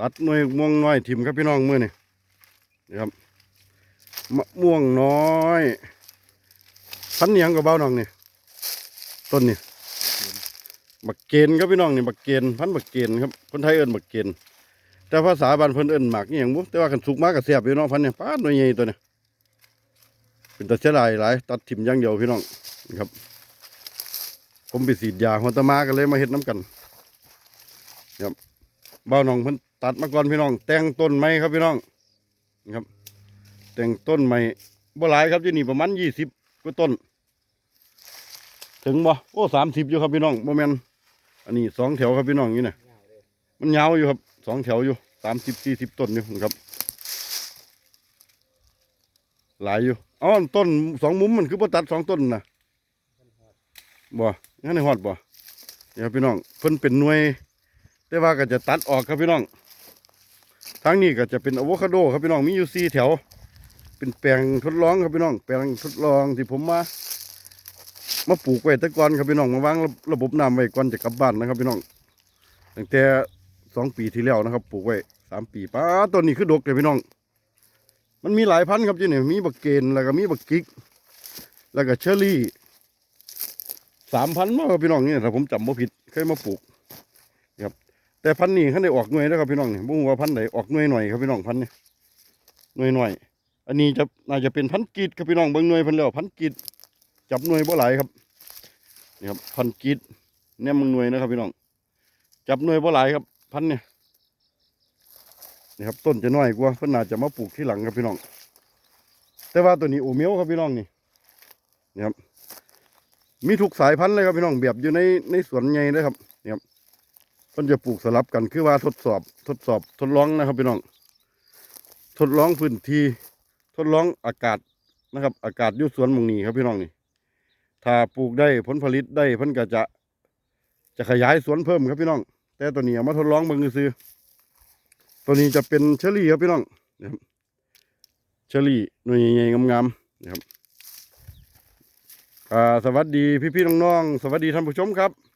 ตัดหน่วยม่วงน้อยถิ่มครับพี่น้องมือนี่นี่ครับมะม่วงน้อยพันธุ์หยังกับเบ้าน้องนี่ต้นนี่บักเกนครับพี่น้องนี่บักเกนพันบักเกนครับคนไทยเอิ้นบักเกนแต่ภาษาบ้านเพิ่นเอิ้นหมากนี่หยังบ่แต่ว่าคันสุกมากก็แซ่บอยู่เนาะพันเนี่ยป้าดหน่วยใหญ่ตัวเนี่ยเป็นตาเสียดายหลายตัดถิ่มย่างเดียวพี่น้องนี่ครับ ผมไปสีดยาหัวตะมากันเลยมาเฮ็ดน้ำกันครับเบ้าน้องเพิ่น ตัดมาก่อนพี่น้อง แต่งต้นไม้ครับพี่น้องนะครับ แต่งต้นไม้บ่หลายครับที่นี่ประมาณยี่สิบกว่าต้น ถึงบ่โอ้สามสิบอยู่ครับพี่น้องโมเมนอันนี้สองแถวครับพี่น้องนี่นะมันยาวอยู่ครับสองแถวอยู่สามสิบสี่สิบต้นอยู่นะครับ หลายอยู่อ๋อต้นสองมุมมันคือบ่ตัดสองต้นนะบ่งั้นในฮอดบ่เดี๋ยวพี่น้องเพิ่นเป็นหน่วย แต่ว่าก็จะตัดออกครับพี่น้อง ทางนี้ก็จะเป็นอะโวคาโดครับพี่น้องมีอยู่สี่แถว เป็นแปลงทดลองครับพี่น้อง แปลงทดลองที่ผมมามาปลูกไว้แตะก่อนครับพี่น้องมาวางระบบน้ำไว้ก่อนจะกลับบ้านนะครับพี่น้องตั้งแต่สองปีที่แล้วนะครับ ปลูกไว้สามปีป้าต้นนี้คือดกเลยพี่น้อง มันมีหลายพันธุ์ครับที่นี่มีบักเกนแล้วก็มีบักกิก แล้วก็เชอรี่สามพันมากครับพี่น้องนี่ถ้าผมจำบ่ผิดเคยมาปลูก แต่พันนี้เขาได้ออกหน่วยแล้วครับพี่น้องนี่บ่รู้ว่าพันไหนออกหน่วยหน่อยครับพี่น้องพันนี้หน่วยหน่อย อันนี้จะน่าจะเป็นพันกีดครับพี่น้องเบิ่งหน่วยพันแล้วพันกีดจับหน่วยบ่หลายครับนี่ครับพันกีดเนี่ยมึงหน่วยนะครับพี่น้อง จับหน่วยบ่หลายครับ พันเนี่ยนี่ครับต้นจะน้อยกว่าเพิ่นน่าจะมาปลูกที่หลังครับพี่น้อง แต่ว่าตัวนี้โอเมียวครับพี่น้องนี่นี่ครับมีทุกสายพันธุ์เลยครับพี่น้องแบบอยู่ในในสวนใหญ่เลยครับนี่ครับ พิ่นจะปลูกสลับกันคือว่าทดสอบทดสอบทดลองนะครับพี่น้องทดลองพื้นที่ทดลองอากาศนะครับ อากาศยู่สวนมงนี้ครับพี่น้องนี่ถ้าปลูกได้ผลผลิตได้เพิ่นก็จะ จะขยายสวนเพิ่มครับพี่น้อง แต่ตัวนี้เอามาทดลองเบิ่งซื้อตัวนี้จะเป็นเชอรี่ครับพี่น้องนะครับเชอรี่หน่วยใหญ่งามๆนะครับสวัสดีพี่พี่ๆน้องๆสวัสดีท่านผู้ชมครับ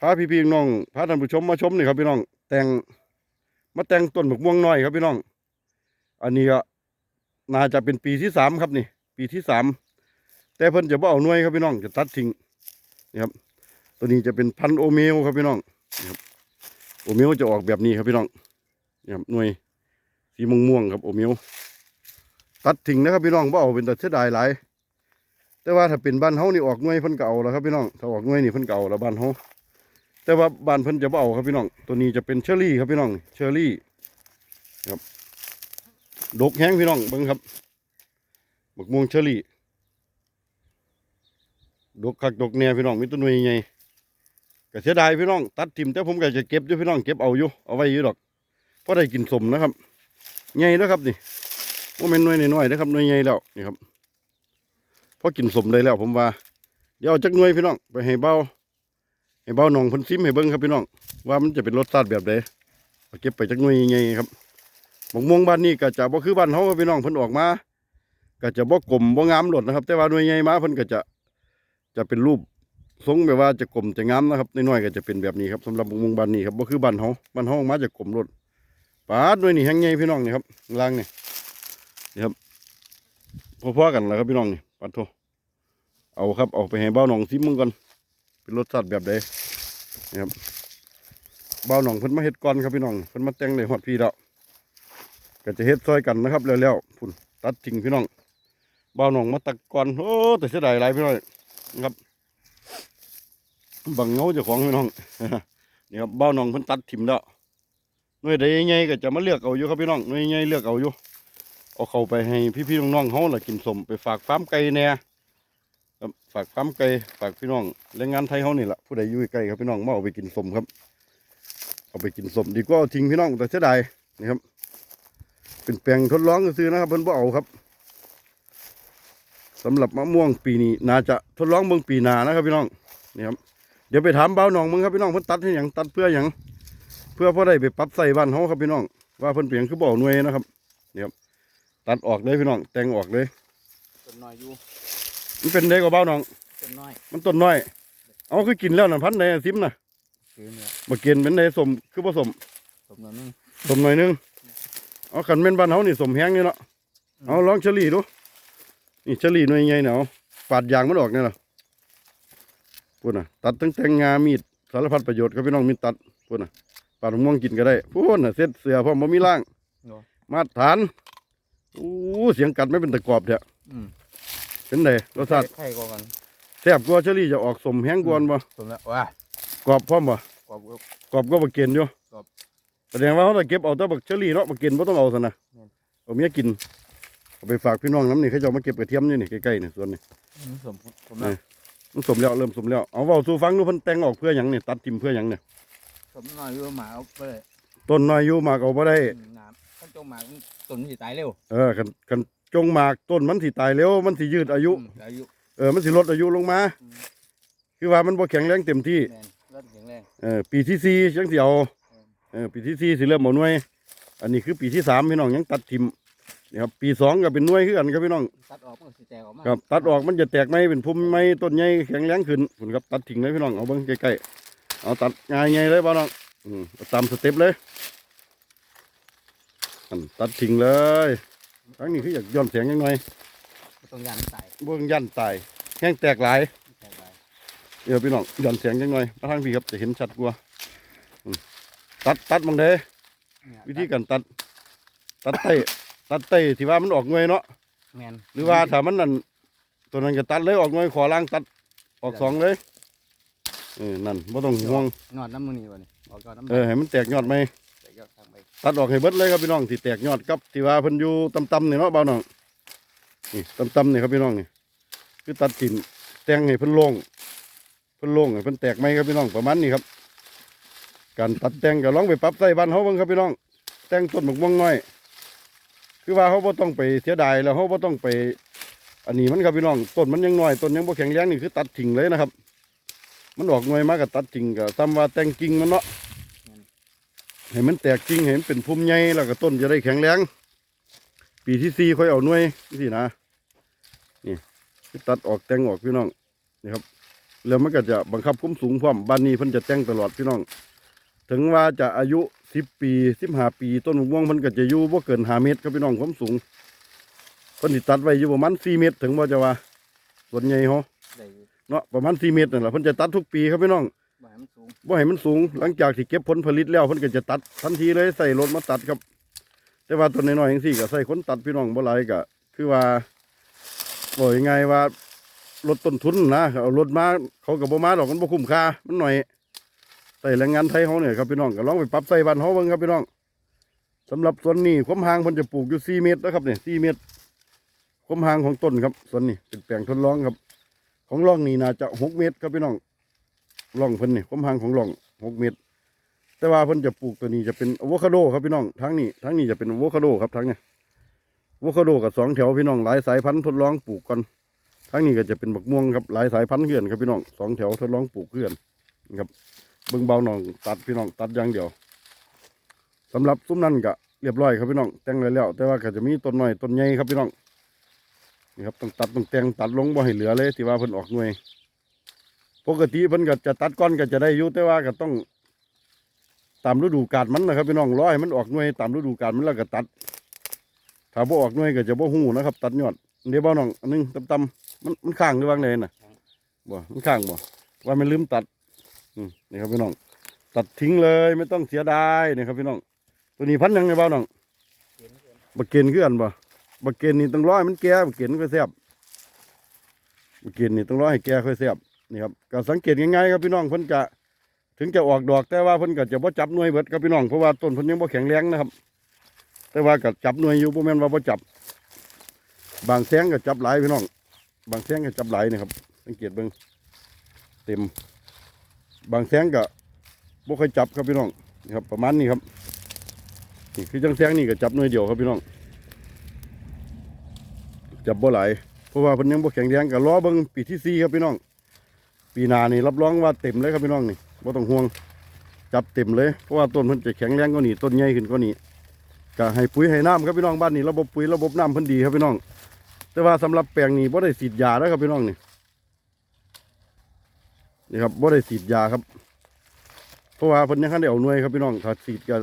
พาพี่พี่น้องพาท่านผู้ชมมาชมนี่ครับพี่น้อง แต่งมาแต่งต้นหมกม่วงน้อยครับพี่น้อง อันนี้ก็น่าจะเป็นปีที่สามครับนี่ ปีที่สามแต่เพิ่นจะบ่เอาหน่วยครับพี่น้องจะตัดทิ้งนี่ครับ ตัวนี้จะเป็นพันโอเมลครับพี่น้องนครับโอเมลจะออกแบบนี้ครับพี่น้องนี่ครับหน่วยสีม่วงๆครับโอเมลตัดทิ้งนะครับพี่น้องบ่เอาเป็นแต่เสียดายหลายแต่ว่าถ้าเป็นบ้านเฮานี่ออกหน่วยเพิ่นเก็เอาแล้วครับพี่น้องถ้าออกหน่วยนี่เพิ่นเก็เอาแล้วบ้านเฮา แต่ว่าบานเพิ่นจะเอาครับพี่น้อง ตัวนี้จะเป็นเชอรี่ครับพี่น้อง เชอรี่ครับดกแห้งพี่น้องเบิ่งครับบักม่วงเชอรี่ดกคักดกแน่พี่น้องมีต้นหน่วยใหญ่ก็เสียดายพี่น้อง ตัดทิ่มแต่ผมก็จะเก็บอยู่พี่น้องเก็บเอาอยู่เอาไว้อยู่ดอกเพราะได้กินสมนะครับใหญ่แล้วครับนี่ว่าเป็นหน่วยน้อยๆนะครับหน่วยใหญ่แล้วนี่ครับพอกินสมได้แล้วผมว่า เดี๋ยวเอาจักหน่วยพี่น้องไปให้เบา ให้เบาหนองพิ่นซิมให้เบิ่งครับพี่น้อง ว่ามันจะเป็นรสชาติแบบใดเอาเก็บไปจักหน่วยใหญ่ๆครับหมกม่วงบ้านนี้ก็จะบ่คือบ้านเฮาครับพี่น้องเพิ่นออกมา ก็จะบ่กลมบ่งามหลดนะครับ แต่ว่าหน่วยใหญ่มาเพิ่นก็จะจะเป็นรูปทรงแบบว่าจะกลมจะงามนะครับน้อยๆก็จะเป็นแบบนี้ครับสำหรับหมกม่วงบ้านนี้ครับบ่คือบ้านเฮาบ้านเฮาออกมาจะกลมหลดปาดหน่วยนี่แห้งใหญ่พี่น้องนี่ครับล่างนี่นี่ครับพอๆกันแล้วครับพี่น้องนี่ปัดโทเอาครับเอาไปให้เบ้าหนองซิมมึงก่อน เป็นรสชาติแบบใดนะครับเบ้าหนองเพิ่นมาเฮ็ดก่อนครับพี่น้องเพิ่นมาแต่งในฮอดพี่แล้วก็จะเฮ็ดซอยกันนะครับแล้วๆพุ่นตัดทิ้งพี่น้องเบ้าหนองมาตักก่อนโอ้แต่เสียดายหลายพี่น้องนะครับบังเงาเจ้าของพี่น้องนี่ครับเบ้าหนองเพิ่นตัดถิ่มแล้วหน่วยใดใหญ่ก็จะมาเลือกเอาอยู่ครับพี่น้องหน่วยใหญ่เลือกเอาอยู่เอาเข้าไปให้พี่ๆน้องๆเฮาล่ะกินสมไปฝากฟาร์มไก่แน่ ครับฝากปั๊มไก่ฝากพี่น้องแรงงานไทยเขานี่แหละผู้ใดอยู่ใกล้ครับพี่น้องมาเอาไปกินสมครับ เอาไปกินสมดีกว่าทิ้งพี่น้องแต่เสียดายนี่ครับ เป็นแปลงทดลองซื้อนะครับเพิ่นบ่เอาครับสำหรับมะม่วงปีนี้น่าจะทดลองเบิ่งปีหนานะครับพี่น้องนี่ครับเดี๋ยวไปถามเบาวหนองมึงครับพี่น้องเพิ่นตัดให้หยังตัดเพื่อหยังเพื่อพ่อได้ไปปรับใส่บ้านเขาครับพี่น้อง ว่าเพิ่นเปลี่ยนคือบ่อหน่วยนะครับนี่ครับตัดออกเลยพี่น้องแต่งออกเลยต้นน้อยอยู่ มันเป็นได้กว่าเบาวหนองต้นน้อยมันต้นน้อย เอาคือกินแล้วนะพันธุ์ไหนอะซิมนะสคือเนี่ยบักเกนเป็นไดสมคือผสมสมแล้วนึงสมหน่อยนึงเอาขันแม่นบ้านเฮานี่สมแห้งนี่เนาะเอาลองเฉลี่ดูนี่เฉลี่หน่วยใหญ่เนาะปาดยางมันออกนี่ล่ะพูดน่ะตัดตั้งแต่งงามีดสารพัดประโยชน์ครับพี่น้องมีตัดพูดน่ะปาดมะม่วงกินก็ได้พูดน่ะเซ็ตเสือพร้อมบ่มีล่างมาตรฐานอู้เสียงกัดไม่เป็นตะกรอบเถอะอืม เป็นไงรสชาติไข่กว่ากันแซ่บกว่าเชอรี่จะออกสมแห้งกวนบ่สมแล้วว้ากรอบพร้อมบ่กรอบกรอบกรอบก็บักเกนอยู่กรอบแสดงว่าเขาต้องเก็บเอาแต่บักเชอรี่เนาะบักเกนบ่ต้องเอาซะนะอืมเอาเมียกินเอาไปฝากพี่น้องน้ำนี่เขาจะเอามาเก็บกระเทียมนี่นี่ใกล้ๆนี่ส่วนนี้อืมสมสมแล้วมันสมแล้วเริ่มสมแล้วเอาเว้าสู่ฟังดูเพิ่นแต่งออกเพื่อหยังนี่ตัดทิ่มเพื่อหยังเนี่ยสมหน่อยอยู่หมาเอาไปเลยต้นน้อยอยู่มากเอาบ่ได้อืมน้ำท่านจงหมาต้นมันสิตายเร็วเออคันคัน จงหมากต้นมันสิตายเร็วมันสิยืดอายุอืมอายุ เออมันสิลดอายุลงมา อืม คือว่ามันบ่แข็งแรงเต็มที่แมนรถแข็งแรง เออปีที่สี่ยังสิเอาเออปีที่สี่สิเริ่มเอาหน่วย อันนี้คือปีที่สามพี่น้องยังตัดทิมนี่ครับปีสองก็เป็นหน่วยคือกันครับพี่น้องตัดออกมันก็สิแตกออกมาครับตัดออกมันจะแตกไม้เป็นพุ่มไม้ต้นใหญ่แข็งแรงขึ้นคุณครับตัดทิ้งเลยพี่น้องเอาเบิ้งใกล้ๆเอาตัดง่ายๆเลยพี่น้องอืมเอาตามสเต็ปเลยอันตัดทิ้งเลย ครั้งนี้คืออยากย้อนเสียงยังไงบ่ต้องยานมันตายเบิ้งยันตายแห้งแตกหลายแตกไปเดี๋ยวพี่น้องย้อนเสียงยังไงมาทางพี่ครับจะเห็นชัดกว่าอืมตัดตัดบางเดเนี่ยวิธีการตัด ตัดไต้ตัดไต้ที่ว่ามันออกหน่วยเนาะแมนหรือว่าถ้ามันนั่นตัวนั้นก็ตัดเลยออกหน่วยขอล่างตัดออกสองเลยเออนั่นไม่ต้องห่วงนอนน้ำมือนี่วะนี่ออกก่อนน้ำเออให้มันแตกยอดไหมแตก ยอดทางไปตัดออกให้เบิดเลยครับพี่น้องที่แตกยอดกับที่ว่าเพิ่นอยู่ต่ำๆนี่เนาะเบาน้องนี่ต่ำๆนี่ครับพี่น้องนี่คือตัดกิ่นแตงให้เพิ่นโล่งเพิ่นโล่งให้เพิ่นแตกไหมครับพี่น้องประมาณนี้ครับ การตัดแตงก็ลองไปปรับใส่บ้านเฮาเบิ่งครับพี่น้อง แตงต้นหมกม่วงน้อย คือว่าเขาบ่ต้องไปเสียดายแล้วเขาบ่ต้องไป อันนี้มันครับพี่น้องต้นมันยังน้อยต้นยังบ่แข็งแรงนี่คือตัดทิ้งเลยนะครับ มันออกหน่วยมาก็ตัดทิ้งก็ซ้ำว่าแตงกิ่งมันเนาะ ให้มันแตกกิ่งให้มันเป็นพุ่มใหญ่แล้วก็ต้นจะได้แข็งแรงปีที่สี่ค่อยเอาหน่วยสินะนี่คือตัดออกแต่งออกพี่น้องนี่ครับ แล้วมันก็จะบังคับคุ้มสูงพร้อมบ้านนี้เพิ่นจะแต่งตลอดพี่น้อง ถึงว่าจะอายุสิบปีสิบห้าปีต้นมะม่วงมันก็จะอยู่บ่เกินห้าเมตรครับพี่น้องความสูงเพิ่นสิตัดไว้อยู่ประมาณสี่เมตร ถึงว่าจะว่าส่วนใหญ่เฮาได้อยู่เนาะประมาณสี่เมตรนั่นแหละเพิ่นจะตัดทุกปีครับพี่น้อง บ่ให้มันสูงบ่ให้มันสูง หลังจากที่เก็บผลผลิตแล้วเพิ่นก็จะตัดทันทีเลยใส่รถมาตัดครับ แต่ว่าต้นน้อยๆจังซี่ก็ใส่คนตัดพี่น้องบ่หลายก็คือว่าบอกยังไงว่าลดต้นทุนนะเอารถมาเขาก็บ่มาดอกมันบ่คุ้มค่ามันหน่อยใส่แรงงานไทยเขาเนี่ยครับพี่น้องก็ลองไปปรับใส่บ้านเขาเบิ่งครับพี่น้องสำหรับส่วนนี้ความห่างเพิ่นจะปลูกอยู่4เมตรนะครับเนี่ย4เมตรความห่างของต้นครับส่วนนี้เป็นแปลงทดลองครับ ของร่องนี่น่าจะ6เมตรครับพี่น้อง ร่องเพิ่นนี่ความห่างของร่อง6เมตร แต่ว่าเพิ่นจะปลูกตัวนี้จะเป็นอะโวคาโดครับพี่น้องทั้งนี้ทั้งนี้จะเป็นอะโวคาโดครับทั้งเนี้อะโวคาโดกับสองแถวพี่น้องหลายสายพันธุ์ทดลองปลูกกันทั้งนี้ก็จะเป็นบักม่วงครับหลายสายพันธุ์เขื่อนครับพี่น้องสองแถวทดลองปลูกเขื่อนนะครับเบิ่งเบาหน่องตัดพี่น้องตัดอย่างเดียวสำหรับซุ้มนั่นก็เรียบร้อยครับพี่น้องแต่งไว้แล้ว แต่ว่าก็จะมีต้นหน้อยต้นใหญ่ครับพี่น้องนี่ครับต้องตัดต้องแต่งตัดลงบ่ให้เหลือเลยที่ว่าเพิ่นออกหน่วย ปกติเพิ่นก็จะตัดก้อนก็จะได้อยู่แต่ว่าก็ต้องตามฤดูกาลมันนะครับพี่น้องร้อให้มันออกหน่วยตามฤดูกาลมันแล้วก็ตัด ถ้าบ่ออกหน่วยก็จะบ่หูนะครับ ตัดยอดเดี๋ยวบ่น้องอันหนึงต่ำๆมันมันข้างหรือว่างไงน่ะบ่มันข้างบ่ว่ามันลืมตัดอืมนี่ครับพี่น้อง ตัดทิ้งเลยไม่ต้องเสียดายนี่ครับพี่น้อง ตัวนี้พันยังไงบ้างน้องเห็นเห็นบักเกนคือกันบ่บักเกนนี่ต้องร้อยมันแก่บักเกนค่อยแซ่บบักเกนนี่ต้องร้อยให้แก่ค่อยแซ่บ นี่ครับก็สังเกตง่ายๆครับพี่น้องเพิ่นจะถึงจะออกดอกแต่ว่าเพิ่นก็จะบ่จับหน่วยเบิดครับพี่น้องเพราะว่าต้นเพิ่นยังบ่แข็งแรงนะครับ แต่ว่าก็จับหน่วยอยู่บ่แม่นว่าบ่จับ บางแสงก็จับหลายพี่น้อง บางแสงก็จับหลายนะครับ สังเกตเบิ่งเต็ม บางแสงก็บ่ค่อยจับครับพี่น้องนี่ครับ ประมาณนี้ครับนี่คือจังแสงนี่ก็จับหน่วยเดียวครับพี่น้อง จับบ่หลายเพราะว่าเพิ่นยังบ่แข็งแรงก็รอเบิ่งปีที่สี่ครับพี่น้อง ปีนานี่รับรองว่าเต็มเลยครับพี่น้องนี่บ่ต้องห่วงจับเต็มเลยเพราะว่าต้นเพิ่นจะแข็งแรงกว่านี้ต้นใหญ่ขึ้นกว่านี้ก็ให้ปุ๋ยให้น้ำครับพี่น้องบ้านนี้ระบบปุ๋ยระบบน้ำเพิ่นดีครับพี่น้อง แต่ว่าสำหรับแปลงนี้บ่ได้ฉีดยาแล้วครับพี่น้องนี่นี่ครับบ่ได้ฉีดยาครับ เพราะว่าเพิ่นยังคันได้เอาหน่วยครับพี่น้องถ้าฉีดก็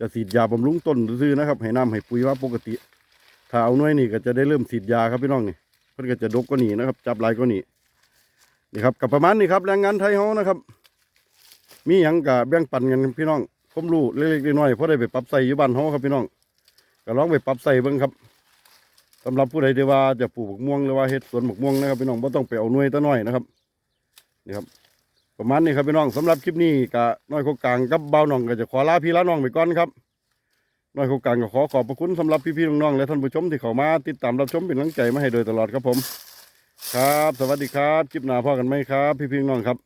จะฉีดยาบำรุงต้นซื่อนะครับให้น้ำให้ปุ๋ยว่าปกติ ถ้าเอาหน่วยนี่ก็จะได้เริ่มฉีดยาครับพี่น้องนี่เพิ่นก็จะดกกว่านี้นะครับ จับลายกว่านี้ นี่ครับกับประมาณนี้ครับแรงงานไทยเฮานะครับ มีหยังก็แบ่งปันกันพี่น้องผมรู้เล็กๆน้อยๆเพราะได้ไปปรับใส่อยู่บ้านเฮาครับพี่น้องก็ลองไปปรับใส่เบิ่งครับสำหรับผู้ใดที่ว่าจะปลูกบักม่วงหรือว่าเฮ็ดสวนบักม่วงนะครับพี่น้องบ่ต้องไปเอาหน่วยตะน้อยนะครับนี่ครับ ประมาณนี้ครับพี่น้องสำหรับคลิปนี้ก็น้อยโคกลางกับเบาหน่องก็จะขอลาพี่ลาน้องไปก่อนครับน้อยโคกลางก็ขอขอบพระคุณสำหรับพี่ๆน้องๆและท่านผู้ชมที่เข้ามาติดตามรับชมเป็นกำลังใจมาให้โดยตลอดครับผม ครับ สวัสดีครับ คลิปหน้าพ่อกันไหมครับ พี่พี่น้องครับ